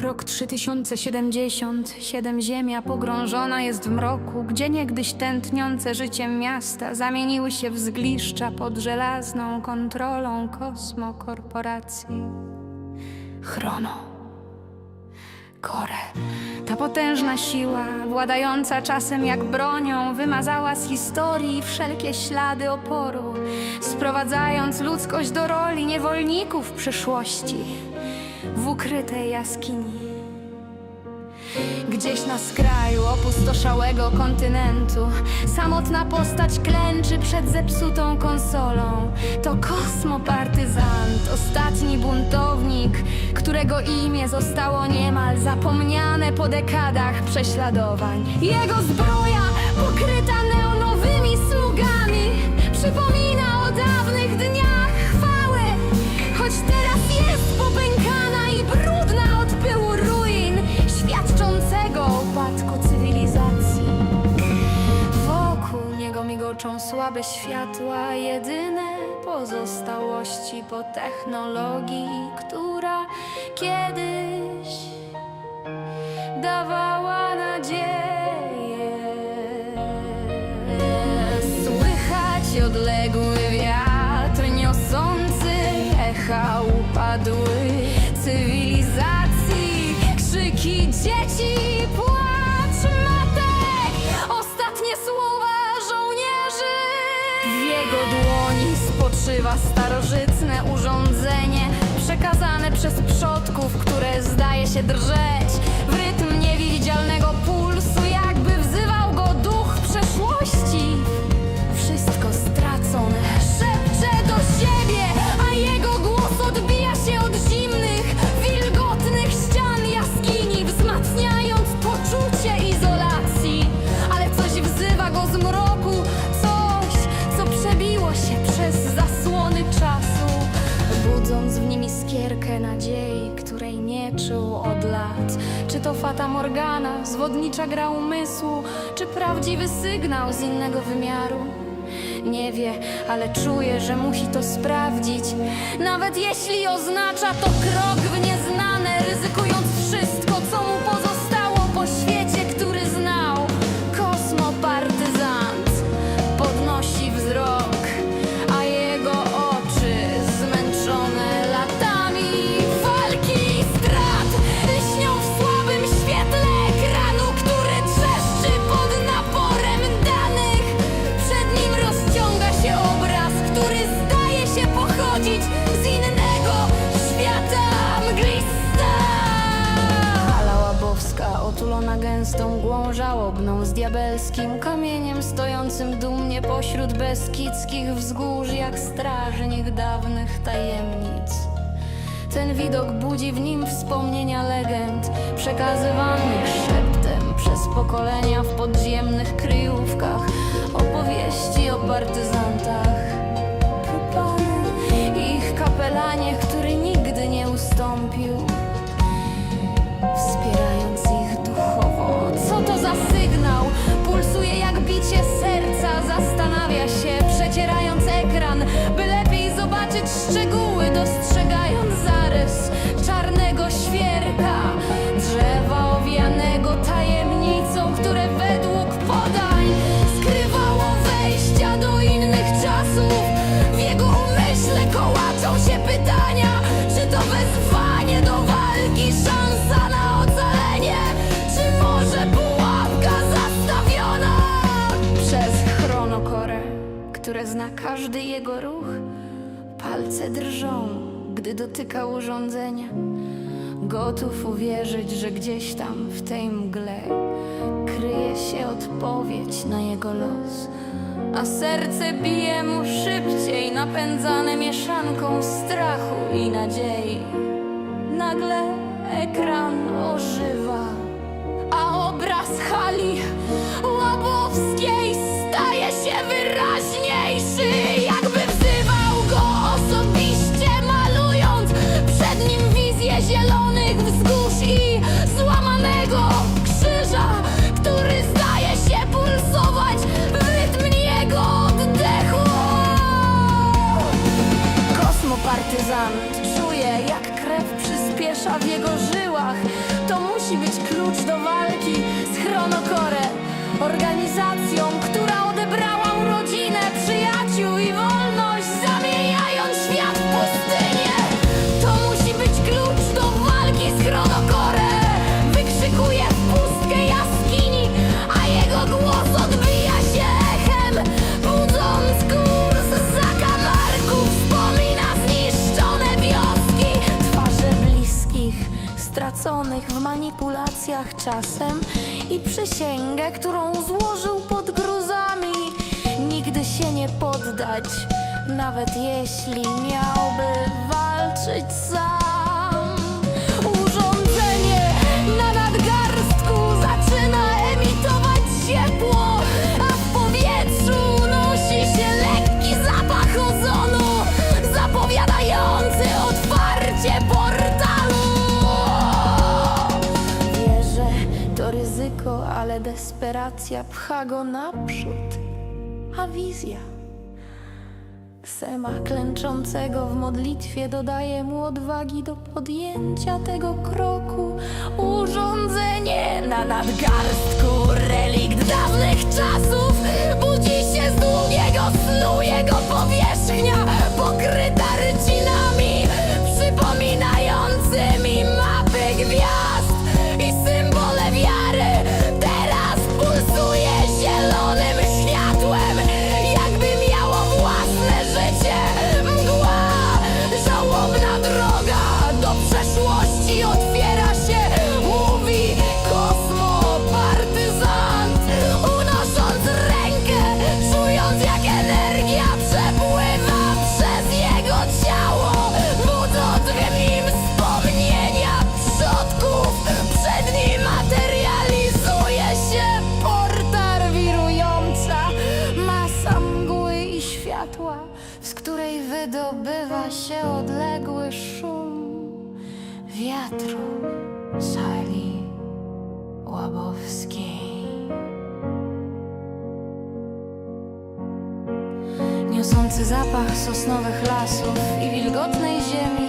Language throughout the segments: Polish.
Rok 3077 Ziemia pogrążona jest w mroku, gdzie niegdyś tętniące życiem miasta zamieniły się w zgliszcza pod żelazną kontrolą kosmokorporacji. Chrono. Kore. Ta potężna siła, władająca czasem jak bronią, wymazała z historii wszelkie ślady oporu, sprowadzając ludzkość do roli niewolników przyszłości w ukrytej jaskini. Gdzieś na skraju opustoszałego kontynentu Samotna postać klęczy przed zepsutą konsolą. To kosmopartyzant, ostatni buntownik Którego imię zostało niemal zapomniane po dekadach prześladowań. Jego zbroja pokryta neonowymi smugami Przypomina migoczą słabe światła Jedyne pozostałości po technologii Która kiedyś dawała W jego dłoni spoczywa starożytne urządzenie Przekazane przez przodków, które zdaje się drżeć W rytm niewidzialnego nadziei, której nie czuł od lat. Czy to Fata Morgana, zwodnicza gra umysłu, czy prawdziwy sygnał z innego wymiaru? Nie wie, ale czuje, że musi to sprawdzić. Nawet jeśli oznacza to krok w nieznane, ryzykując wszystko, diabelskim kamieniem stojącym dumnie pośród beskidzkich wzgórz Jak strażnik dawnych tajemnic. Ten widok budzi w nim wspomnienia legend Przekazywanych szeptem przez pokolenia w podziemnych kryjówkach Opowieści o partyzantach każdy jego ruch. Palce drżą, gdy dotyka urządzenia. Gotów uwierzyć, że gdzieś tam w tej mgle kryje się odpowiedź na jego los. A serce bije mu szybciej, napędzane mieszanką strachu i nadziei. Nagle ekran ożywa, a obraz hali która odebrała mu rodzinę, przyjaciół i wolność, zamieniając świat w pustynię. To musi być klucz do walki z Chronokorem. Wykrzykuje w pustkę jaskini, a jego głos odbija się echem, budząc kurs zakamarków. Wspomina zniszczone wioski, twarze bliskich, straconych w manipulacjach czasem przysięgę, którą złożył pod gruzami. Nigdy się nie poddać, nawet jeśli miałby walczyć sam. Desperacja pcha go naprzód, a wizja. Sema klęczącego w modlitwie dodaje mu odwagi do podjęcia tego kroku. Urządzenie na nadgarstku, relikt dawnych czasów, się odległy szum wiatru sali łabowskiej. Niosący zapach sosnowych lasów i wilgotnej ziemi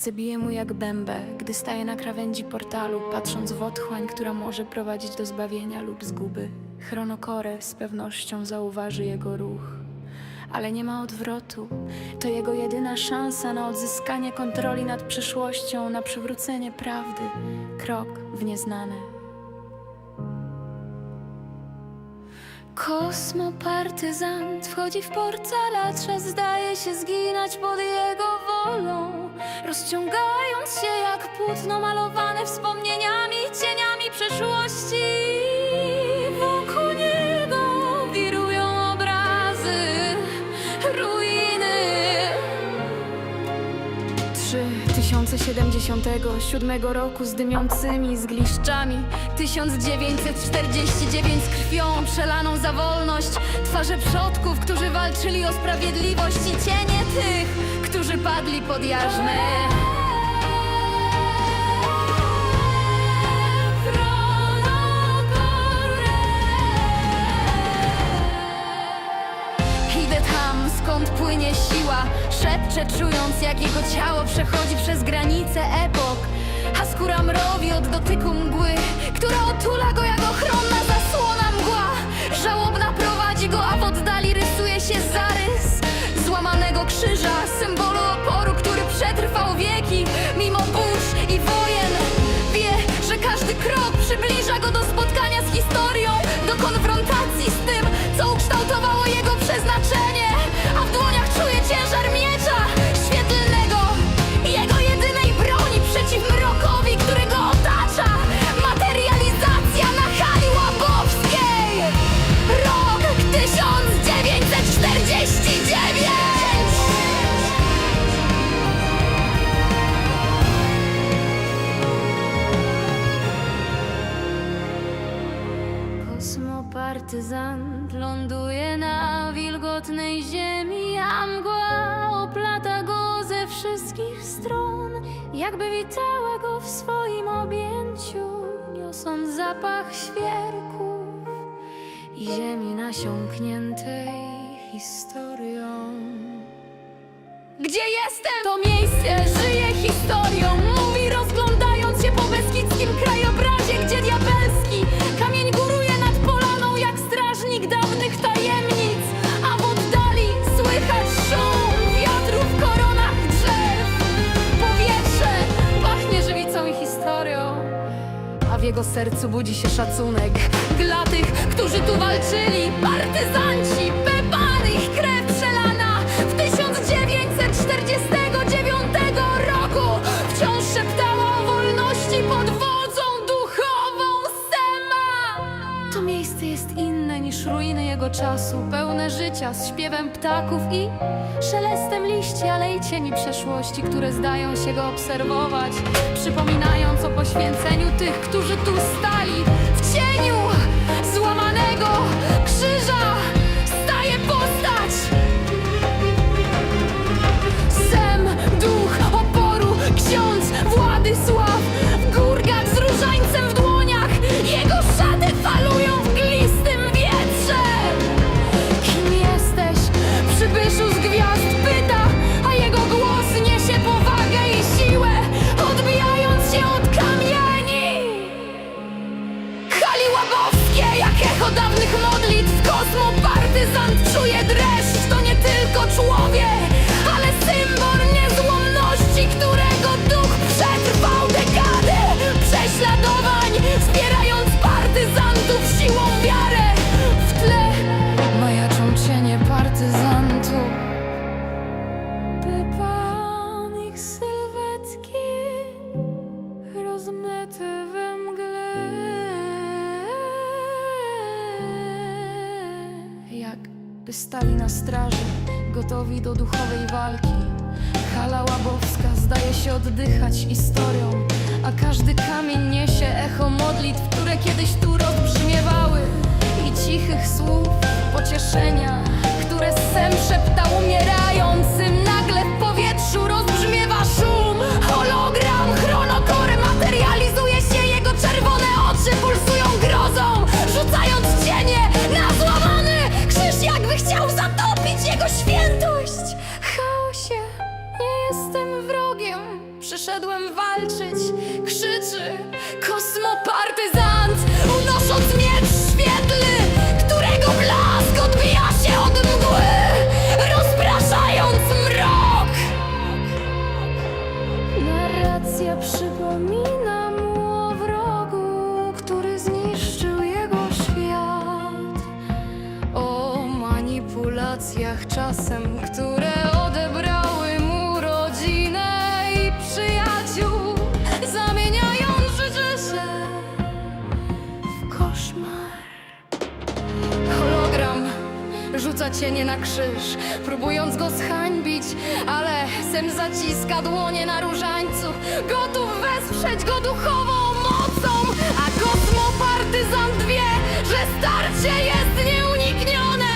Serce bije mu jak bębę, gdy staje na krawędzi portalu, patrząc w otchłań, która może prowadzić do zbawienia lub zguby. Chronokore z pewnością zauważy jego ruch. Ale nie ma odwrotu. To jego jedyna szansa na odzyskanie kontroli nad przyszłością, na przywrócenie prawdy. Krok w nieznane. Kosmopartyzant wchodzi w portal, a zdaje się zginać pod jego wolą. Rozciągając się jak płótno malowane wspomnieniami, cieniami przeszłości. Wokół niego wirują obrazy, ruiny. 3077 roku z dymiącymi zgliszczami 1949 z krwią przelaną za wolność Twarze przodków, którzy walczyli o sprawiedliwość I cienie tych, którzy padli pod jarzmę tam, skąd płynie siła. Szepczę, czując jak jego ciało przechodzi przez granice epok. A skóra mrowi od dotyku mgły Która otula go jak ochronna historią. Gdzie jestem? To miejsce żyje historią Mówi rozglądając się po beskidzkim krajobrazie Gdzie diabelski kamień góruje nad polaną Jak strażnik dawnych tajemnic A w oddali słychać szum wiatru w koronach drzew Powietrze pachnie żywicą i historią a w jego sercu budzi się szacunek dla tych, którzy tu walczyli. Partyzanci, czasu, pełne życia z śpiewem ptaków i szelestem liści, ale i cieni przeszłości, które zdają się go obserwować, przypominając o poświęceniu tych, którzy tu stali w cieniu Jakby stali na straży, gotowi do duchowej walki. Hala Łabowska zdaje się oddychać historią A każdy kamień niesie echo modlitw, które kiedyś tu rozbrzmiewały. I cichych słów pocieszenia, które sem szeptał umierającym Nagle manipulacjach czasem, które odebrały mu rodzinę i przyjaciół, zamieniając życie się w koszmar. Hologram rzuca cienie na krzyż, próbując go zhańbić, ale Sem zaciska dłonie na różańcu, gotów wesprzeć go duchową mocą, a kosmopartyzant wie, że starcie jest nieuniknione.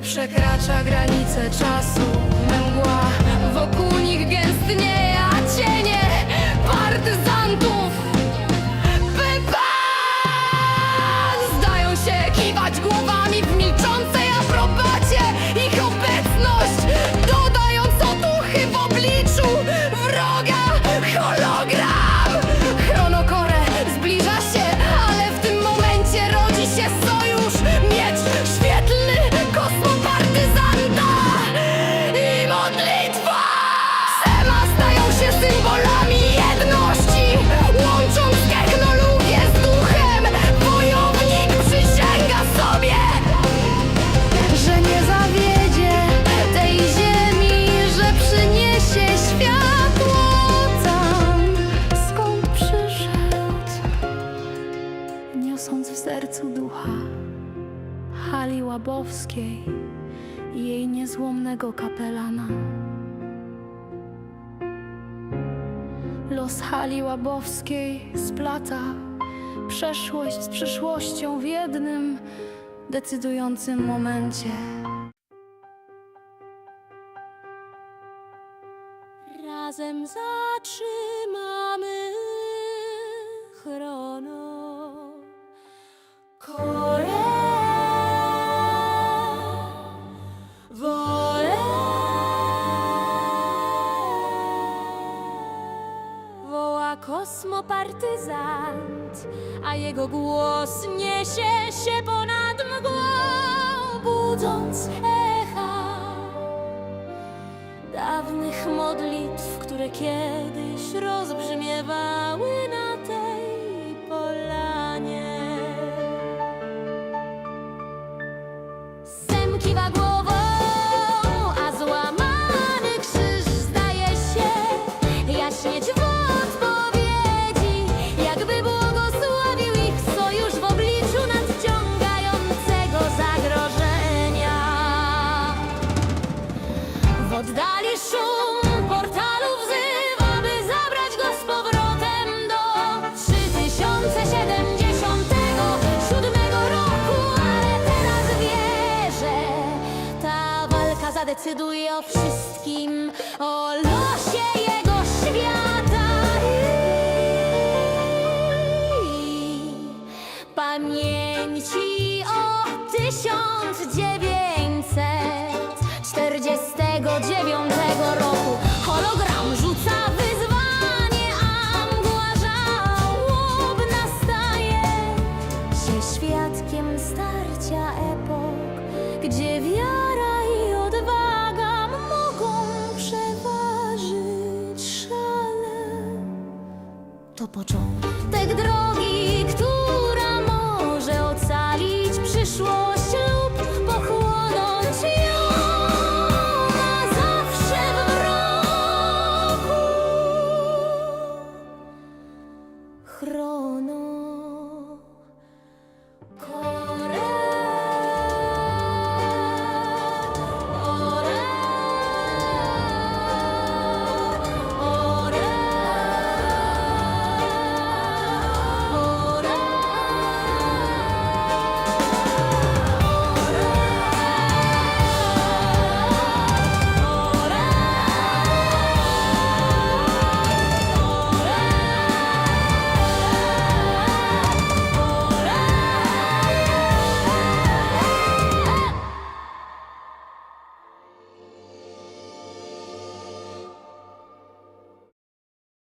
Przekracza granice czasu. Mgła wokół nich gęstnieje, Bobskiej i jej niezłomnego kapelana. Los hali łabowskiej splata przeszłość z przyszłością w jednym decydującym momencie. Razem zatrzymamy kosmopartyzant, a jego głos niesie się ponad mgłą, budząc echa dawnych modlitw, które kiedyś rozbrzmiewały na walka zadecyduje o wszystkim, o losie jego świata. I pamięci o 1949 roku hologram rzuca wyzwanie, a mgła żałobna staje się świadkiem starcia początek drogi.